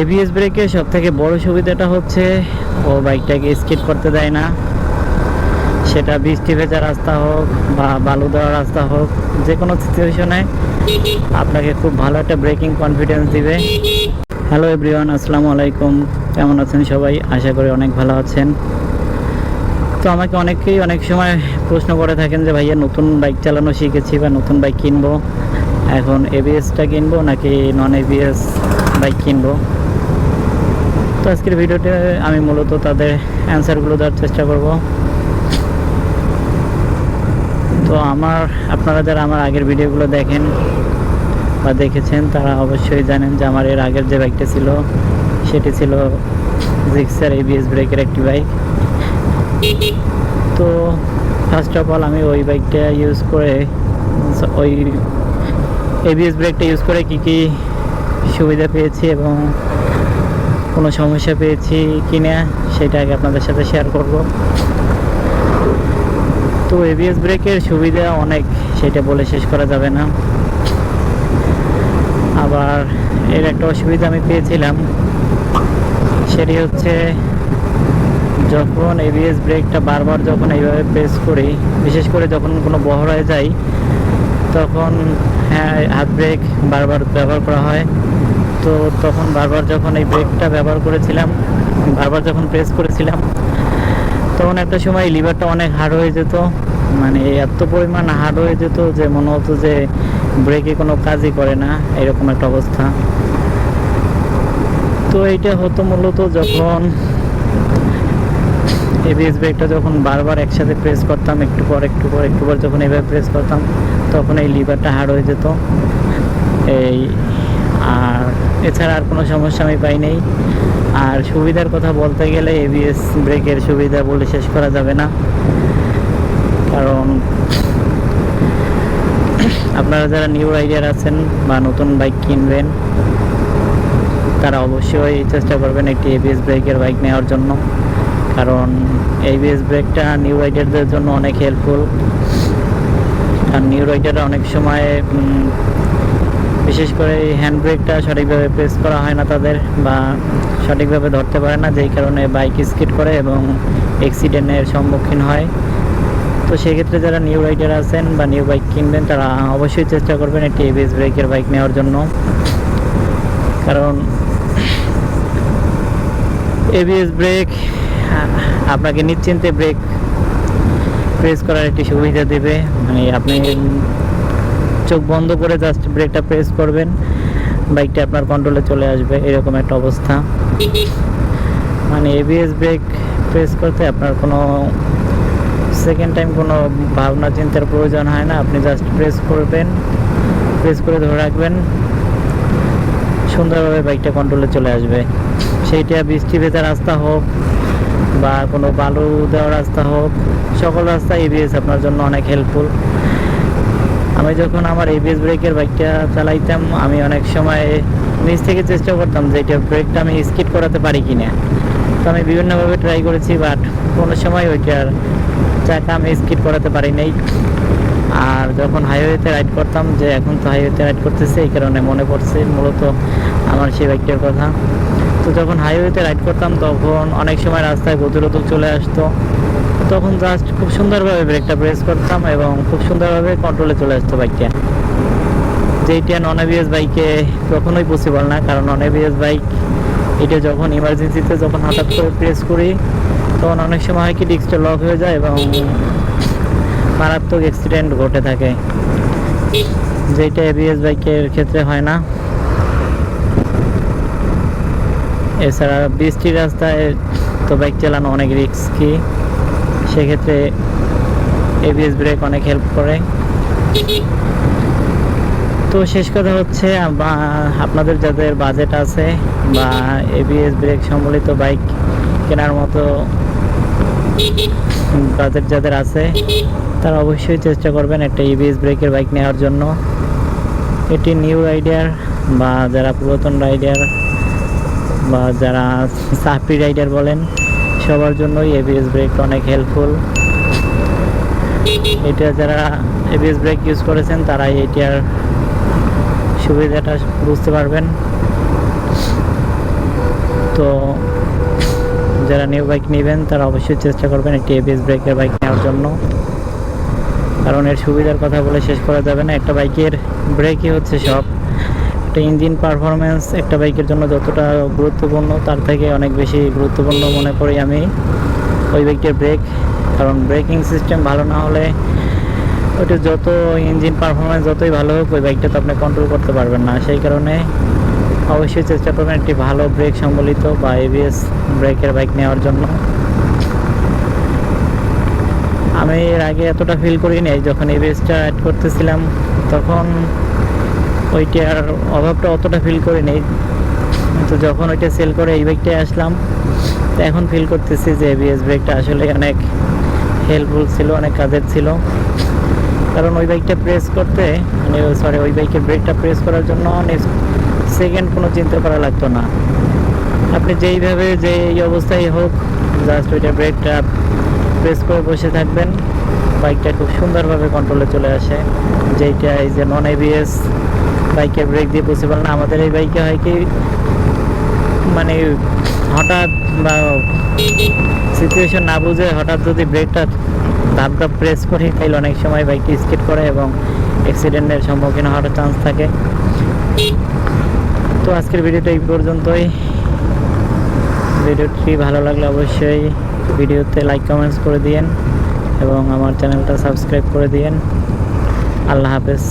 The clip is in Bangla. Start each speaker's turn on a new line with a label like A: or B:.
A: এবিএস ব্রেকের সব থেকে বড় সুবিধাটা হচ্ছে ও বাইকটাকে স্কিড করতে দেয় না। সেটা বৃষ্টি ভেজা রাস্তা হোক বা বালু দেওয়া রাস্তা হোক যে কোনো সিচুয়েশনে আপনাকে খুব ভালো একটা ব্রেকিং কনফিডেন্স দিবে। হ্যালো এভরিওয়ান, আসসালামু আলাইকুম। কেমন আছেন সবাই? আশা করি অনেক ভালো আছেন। তো আমাকে অনেকেই অনেক সময় প্রশ্ন করে থাকেন যে, ভাইয়া, নতুন বাইক চালানো শিখেছি বা নতুন বাইক কিনবো? এখন এবিএসটা কিনবো নাকি নন এবিএস বাইক কিনবো? তো আজকের ভিডিওতে আমি মূলত তাদের অ্যান্সারগুলো দেওয়ার চেষ্টা করব। তো আমার, আপনারা যারা আমার আগের ভিডিওগুলো দেখেন বা দেখেছেন, তারা অবশ্যই জানেন যে আমার এর আগের যে বাইকটা ছিল, সেটি ছিল জিক্সার এবিএস ব্রেকের একটি বাইক তো ফার্স্ট অফ অল আমি ওই বাইকটা ইউজ করে, ওই এবিএস ব্রেকটা ইউজ করে কি কি সুবিধা পেয়েছি এবং কোনো সমস্যা পেয়েছি কি না সেটা আগে আপনাদের সাথে শেয়ার করব। তো এবিএস ব্রেকের সুবিধা অনেক, সেটা বলে শেষ করা যাবে না। আবার এর একটা অসুবিধা আমি পেয়েছিলাম, সেটি হচ্ছে যখন এবিএস ব্রেকটা বারবার যখন এইভাবে প্রেস করি, বিশেষ করে যখন কোনো বহরায় যাই, তখন হ্যাঁ হাত ব্রেক বারবার ব্যবহার করা হয়। তো তখন বারবার যখন এই ব্রেকটা ব্যবহার করেছিলাম, বারবার যখন প্রেস করেছিলাম, তখন একটা সময় লিভারটা অনেক হার্ড হয়ে যেত। মানে এত পরিমাণ হার্ড হয়ে যেত যে মনে হতো যে ব্রেকে কোনো কাজই করে না, এরকম একটা অবস্থা। তো এইটা হতো মূলত যখন এবিএস ব্রেকটা যখন বারবার একসাথে প্রেস করতাম, একটু পর একটু পর একটু পর যখন এভাবে প্রেস করতাম, তখন এই লিভারটা হার্ড হয়ে যেত। এই আর এছাড়া আর কোনো সমস্যা আমি পাই নাই। আর সুবিধার কথা বলতে গেলে এবিএস ব্রেকের সুবিধা বলে শেষ করা যাবে না। কারণ আপনারা যারা নিউ রাইডার আছেন বা নতুন বাইক কিনবেন, তারা অবশ্যই চেষ্টা করবেন একটি এবিএস ব্রেকের বাইক নেওয়ার জন্য। কারণ এবিএস ব্রেকটা নিউ রাইডারদের জন্য অনেক হেল্পফুল কারণ নিউ রাইডাররা অনেক সময় বিশেষ করে এই হ্যান্ড ব্রেকটা সঠিকভাবে প্রেস করা হয় না তাদের বা সঠিকভাবে ধরতে পারে না, যেই কারণে বাইক স্কিড করে এবং অ্যাক্সিডেন্টের সম্মুখীন হয়। তো সেক্ষেত্রে যারা নিউ রাইডার আছেন বা নিউ বাইক কিনবেন, তারা অবশ্যই চেষ্টা করবেন একটি এবিএস ব্রেকের বাইক নেওয়ার জন্য। কারণ এবিএস ব্রেক আপনাকে নিশ্চিন্তে ব্রেক প্রেস করার একটি সুবিধা দেবে। মানে আপনি চোখ বন্ধ করে জাস্ট ব্রেকটা প্রেস করবেন বাইকটা আপনার কন্ট্রোলে চলে আসবে, এরকম একটা অবস্থা। মানে এবিএস ব্রেক প্রেস করতে আপনার কোনো সেকেন্ড টাইম কোনো ভাবনা, চিন্তার প্রয়োজন হয় না, আপনি জাস্ট প্রেস করবেন প্রেস করে ধরে রাখবেন, সুন্দরভাবে বাইকটা কন্ট্রোলে চলে আসবে। সেইটা বৃষ্টি ভেজা রাস্তা হোক বা কোনো বালু দেওয়া রাস্তা হোক, সকল রাস্তা এবিএস আপনার জন্য অনেক হেল্পফুল আমি যখন আমার এবিএস ব্রেকের বাইকটা চালাইতাম, আমি অনেক সময় নিজ থেকে চেষ্টা করতাম যে এটা ব্রেকটা আমি স্কিড করাতে পারি কি না তো আমি বিভিন্নভাবে ট্রাই করেছি বাট কোনো সময় ওইটার চাকা আমি স্কিড করাতে পারি নাই। আর যখন হাইওয়েতে রাইড করতাম, যে এখন তো হাইওয়েতে রাইড করতেছে, এই কারণে মনে পড়ছে মূলত আমার সেই বাইকটার কথা। তো যখন হাইওয়েতে রাইড করতাম, তখন অনেক সময় রাস্তায় গতিরোধক চলে আসতো। তখন জাস্ট খুব সুন্দরভাবে ব্রেকটা প্রেস করতাম এবং খুব সুন্দরভাবে কন্ট্রোলে চলে আসতো বাইকটা যেইটা নন এবিএস বাইকে কখনোই পসিবল না, কারণ নন এবিএস বাইক এটা যখন ইমার্জেন্সিতে যখন হঠাৎ করে প্রেস করি, তখন অনেক সময় হয় কি ডিস্কটা লক হয়ে যায় এবং মারাত্মক অ্যাক্সিডেন্ট ঘটে থাকে। যেটা এবিএস বাইকের ক্ষেত্রে হয় না। এছাড়া বৃষ্টির রাস্তায় তো বাইক চালানো অনেক রিস্কি সেক্ষেত্রে এবিএস ব্রেক অনেক হেল্প করে। তো শেষ কথা হচ্ছে আপনাদের যাদের বাজেট আছে, বা এবিএস ব্রেক সম্বলিত বাইক কেনার মতো বাজেট যাদের আছে, তারা অবশ্যই চেষ্টা করবেন একটা ইবিএস ব্রেকের বাইক নেওয়ার জন্য। এটি নিউ রাইডার বা যারা পুরাতন রাইডার বা যারা সাফি রাইডার বলেন সবার জন্যই এবিএস ব্রেক অনেক হেল্পফুল এটা যারা এবিএস ব্রেক ইউজ করেছেন, তারা এটার সুবিধাটা বুঝতে পারবেন। তো যারা নিউ বাইক নেবেন, তারা অবশ্যই চেষ্টা করবেন একটি এবিএস ব্রেকের বাইক নেওয়ার জন্য। কারণ এর সুবিধার কথা বলে শেষ করা যাবে না। একটা বাইকের ব্রেকই হচ্ছে সব একটা ইঞ্জিন পারফরমেন্স একটা বাইকের জন্য যতটা গুরুত্বপূর্ণ, তার থেকে অনেক বেশি গুরুত্বপূর্ণ মনে করি আমি ওই বাইকটির ব্রেক কারণ ব্রেকিং সিস্টেম ভালো না হলে ওইটা যত ইঞ্জিন পারফরমেন্স যতই ভালো হোক, ওই বাইকটা তো আপনি কন্ট্রোল করতে পারবেন না। সেই কারণে অবশ্যই চেষ্টা করবেন একটি ভালো ব্রেক সম্বলিত বা এবিএস ব্রেকের বাইক নেওয়ার জন্য। আমি এর আগে এতটা ফিল করিনি যখন এবিএসটা অ্যাড করতেছিলাম, তখন ওইটার অভাবটা অতটা ফিল করিনি। তো যখন ওইটা সেল করে এই বাইকটায় আসলাম, তো এখন ফিল করতেছি যে এবিএস ব্রেকটা আসলে অনেক হেল্পফুল ছিল, অনেক কাজের ছিল। কারণ ওই বাইকটা প্রেস করতে মানে সরি ওই বাইকের ব্রেকটা প্রেস করার জন্য অনেক সেকেন্ড কোনো চিন্তা করা লাগতো না। আপনি যেইভাবে যে এই অবস্থায় হোক জাস্ট ওইটা ব্রেকটা প্রেস করে বসে থাকবেন। বাইকটা খুব সুন্দরভাবে কন্ট্রোলে চলে আসে। যেইটা এই যে নন এবিএস বাইকের ব্রেক দিয়ে পসিবল না আমাদের এই বাইকে হয় কি মানে হঠাৎ বা সিচুয়েশন না বুঝে হঠাৎ যদি ব্রেকটা ধাপটা প্রেস করি, তাহলে অনেক সময় বাইকটি স্কিড করে এবং অ্যাক্সিডেন্টের সম্মুখীন হওয়ার চান্স থাকে। তো আজকের ভিডিওটা এই পর্যন্তই। ভিডিওটি ভালো লাগলে অবশ্যই ভিডিওতে লাইক কমেন্টস করে দিয়েন এবং আমার চ্যানেলটা সাবস্ক্রাইব করে দিয়েন। আল্লাহ হাফেজ।